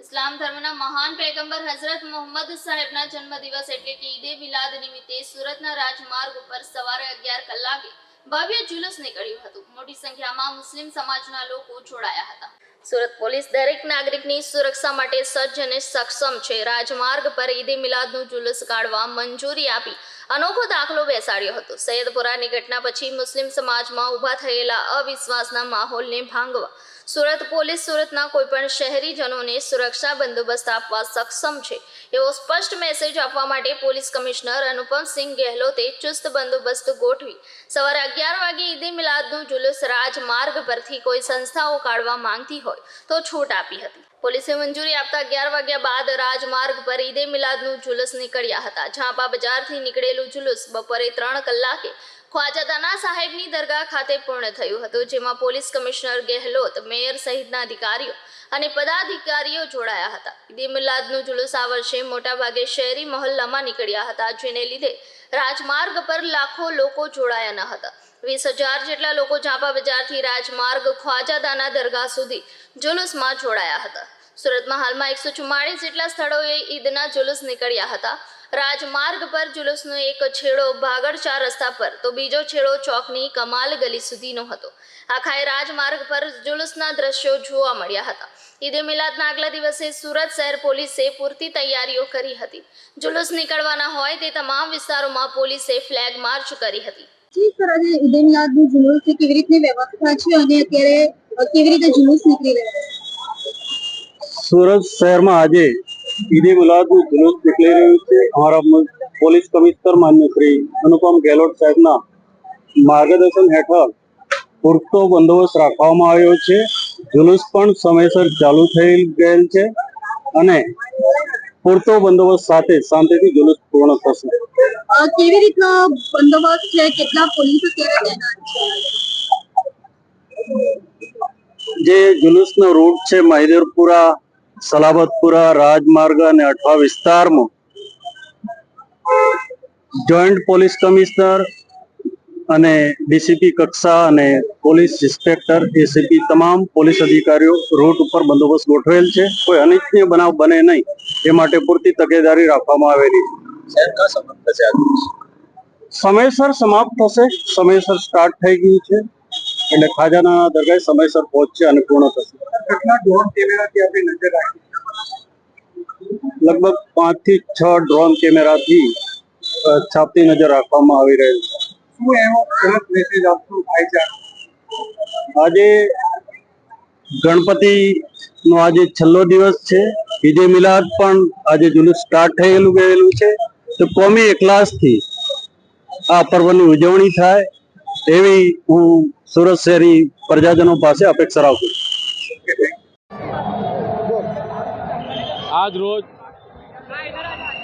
ઇસ્લામ ધર્મના મહાન પેગંબર હઝરત મોહમ્મદ સાહેબના જન્મદિવસ એટલે કે ઈદે મિલાદ નિમિત્તે સુરતના રાજમાર્ગ ઉપર સવારે અગિયાર કલાકે ભવ્ય જુલુસ નીકળ્યું હતું. મોટી સંખ્યામાં મુસ્લિમ સમાજના લોકો જોડાયા હતા. સુરત પોલીસ દરેક નાગરિકની સુરક્ષા માટે સજ્જ અને સક્ષમ છે. રાજમાર્ગ પર ઈદે મિલાદનું જુલુસ કાઢવા મંજૂરી આપી. અનોખો દાખલો બેસાડ્યો હતો. સૈયદપુરાની ઘટના પછી મુસ્લિમ સમાજમાં ઊભા થયેલા અવિશ્વાસના માહોલને ભાંગવા, સુરત પોલીસ સુરતના કોઈપણ શહેરીજનોને સુરક્ષા બંદોબસ્ત આપવા સક્ષમ છે. એવો સ્પષ્ટ મેસેજ આપવા માટે પોલીસ કમિશનર અનુપમસિંહ ગેહલોતે ચુસ્ત બંદોબસ્ત ગોઠવી. સવારે અગિયાર વાગે ઈદે મિલાદનું જુલુસ રાજમાર્ગ પરથી કોઈ સંસ્થાઓ કાઢવા માંગતી હોય તો છૂટ આપી હતી. પોલીસે મંજૂરી આપતા અગિયાર વાગ્યા બાદ રાજમાર્ગ પર ઈદે મિલાદનું જુલુસ નીકળ્યા હતા. ઝાંપા બજારથી નીકળેલું જુલુસ બપોરે ત્રણ કલાકે ખ્વાજાદાના સાહેબની દરગાહ ખાતે પૂર્ણ થયું હતું, જેમાં પોલીસ કમિશનર ગેહલોત, મેયર સહિતના અધિકારીઓ અને પદાધિકારીઓ જોડાયા હતા. ઈદે મિલાદનું જુલુસ આ વર્ષે મોટાભાગે શહેરી મહોલ્લામાં નીકળ્યા હતા, જેને લીધે રાજમાર્ગ પર લાખો લોકો જોડાયા ન હતા. વીસ હજાર જેટલા લોકો ઝાંપા બજારથી રાજમાર્ગ ખ્વાજાદાના દરગાહ સુધી જુલુસમાં જોડાયા હતા. સુરતમાં હાલમાં એકસો ચુમ્માળીસ જેટલા સ્થળોએ ઈદના જુલુસ નીકળ્યા હતા. રાજમાર્ગ પર જુલુસનો એક છેડો ભાગડચા રસ્તા પર, તો બીજો છેડો ચોકની કમાલ ગલી સુધીનો હતો. આખાએ રાજમાર્ગ પર જુલુસના દ્રશ્યો જોવા મળ્યા હતા. ઈદે મિલાદના આગલા દિવસે સુરત શહેર પોલીસે પૂરતી તૈયારીઓ કરી હતી. જુલુસ નીકળવાના હોય તે તમામ વિસ્તારોમાં પોલીસે ફ્લેગ માર્ચ કરી હતી. સુરત શહેરમાં આજે ઈદે મિલાદનું જુલુસ નીકળી રહ્યું છે. અમારા પોલીસ કમિશનર માન્ય શ્રી અનુપમ ગેહલોત સાહેબના માર્ગદર્શન હેઠળ પૂરતો બંદોબસ્ત રાખવામાં આવ્યો છે. જુલુસ પણ સમયસર ચાલુ થઈ ગયેલ છે અને પૂરતો બંદોબસ્ત સાથે શાંતિથી જુલુસ પૂર્ણ થશે. કેવી રીતનો બંદોબસ્ત છે? કેટલા પોલીસ અત્યારે તૈનાત છે? જે જુલુસનો રૂટ છે મહિદરપુરા, સલાબતપુરા, રાજમાર્ગ અને અઠવા વિસ્તારમાં, જોઈન્ટ પોલીસ કમિશનર અને ડીસીપી કક્ષા અને પોલીસ ઇન્સ્પેક્ટર, એસીપી તમામ પોલીસ અધિકારીઓ રૂટ ઉપર બંદોબસ્ત ગોઠવેલ છે. કોઈ અનિચ્છનીય બનાવ બને નહીં. એ માટે પૂરતી તકેદારી રાખવામાં આવેલી છે. સમયસર સમાપ્ત થશે. સમયસર સ્ટાર્ટ થઈ ગયું છે. એટલે ખાજાના દરગાહ સમયસર પહોંચશે અને પૂર્ણ થશે. કેટલા ડ્રોન કેમેરાથી આપણે નજર રાખી લગભગ પાંચથી છ ડ્રોન કેમેરાથી છાપતી નજર રાખવામાં આવી રહેલ છે. શું એવો સરસ મેસેજ આપશું ભાઈચારા? આજે ગણપતિ નો આજે છેલ્લો દિવસ છે. ઈદે મિલાદ પણ આજે જુલુસ સ્ટાર્ટ થયેલું ગયેલું છે. તો કોમી એકલાસથી આ પર્વની ઉજવણી થાય એવી હું સુરત શહેરી પ્રજાજનો પાસે અપેક્ષા રાખું આજ રોજ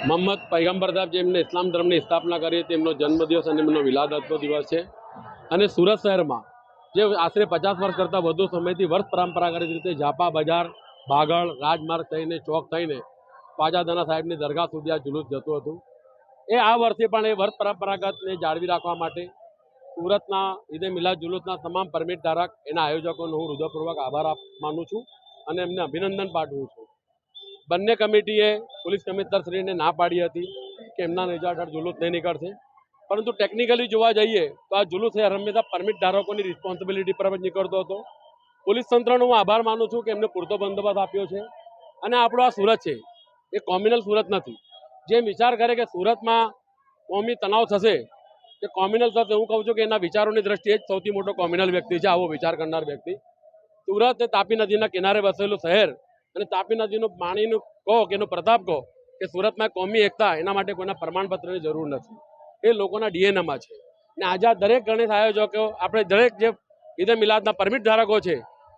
મોહમ્મદ પૈગંબર સાહેબ જેમને ઇસ્લામ ધર્મની સ્થાપના કરી તેમનો જન્મદિવસ અને એમનો વિલાદતનો દિવસ છે. અને સુરત શહેરમાં જે આશરે પચાસ વર્ષ કરતાં વધુ સમયથી વર્ષ પરંપરાગત રીતે ઝાપા બજાર બાગળ રાજમાર્ગ થઈને ચોક થઈને પાજાદાના સાહેબની દરગાહ સુધી આ જુલુસ જતું હતું. એ આ વર્ષે પણ એ વર્ષ પરંપરાગતને જાળવી રાખવા માટે સુરતના ઈદે મિલાદ જુલુસના તમામ પરમિટ ધારક એના આયોજકોનો હું હૃદયપૂર્વક આભાર માનું છું અને એમને અભિનંદન પાઠવું છું. બંને કમિટીએ પોલીસ કમિશનરશ્રીને ના પાડી હતી કે એમના રિઝલ્ટ હેઠળ જુલુસ નહીં નીકળશે. પરંતુ ટેકનિકલી જોવા જઈએ તો આ જુલુસ એ હંમેશા પરમિટ ધારકોની રિસ્પોન્સિબિલિટી પર જ નીકળતો હતો. પોલીસ તંત્રનો હું આભાર માનું છું કે એમને પૂરતો બંદોબસ્ત આપ્યો છે. અને આપણો આ સુરત છે. એ કોમ્યુનલ સુરત નથી. જે વિચાર કરે કે સુરતમાં કોમી તણાવ થશે કે કોમ્યુનલ થશે હું કહું છું કે એના વિચારોની દ્રષ્ટિએ જ સૌથી મોટો કોમ્યુનલ વ્યક્તિ છે, આવો વિચાર કરનાર વ્યક્તિ. સુરત એ તાપી નદીના કિનારે વસેલું શહેર અને તાપી નદીનું પાણીનું કહો કે એનો પ્રતાપ કહો કે સુરતમાં કોમી એકતા એના માટે કોઈના પ્રમાણપત્રની જરૂર નથી. એ લોકોના ડીએનએમાં છે. ને આજે દરેક ગણેશ આયોજકો, આપણે દરેક જે ઈદે મિલાદના પરમિટ ધારકો છે,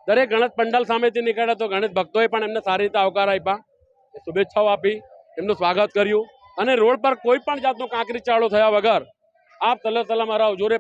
દરેક ગણેશ પંડાલ સામેથી નીકળ્યા તો ગણેશ ભક્તોએ પણ એમને સારી રીતે આવકાર આપ્યા. શુભેચ્છાઓ આપી. એમનું સ્વાગત કર્યું. અને રોડ પર કોઈ પણ જાતનો કાંકરી ચાળો થયા વગર આપ તલ તલા મારા જોરે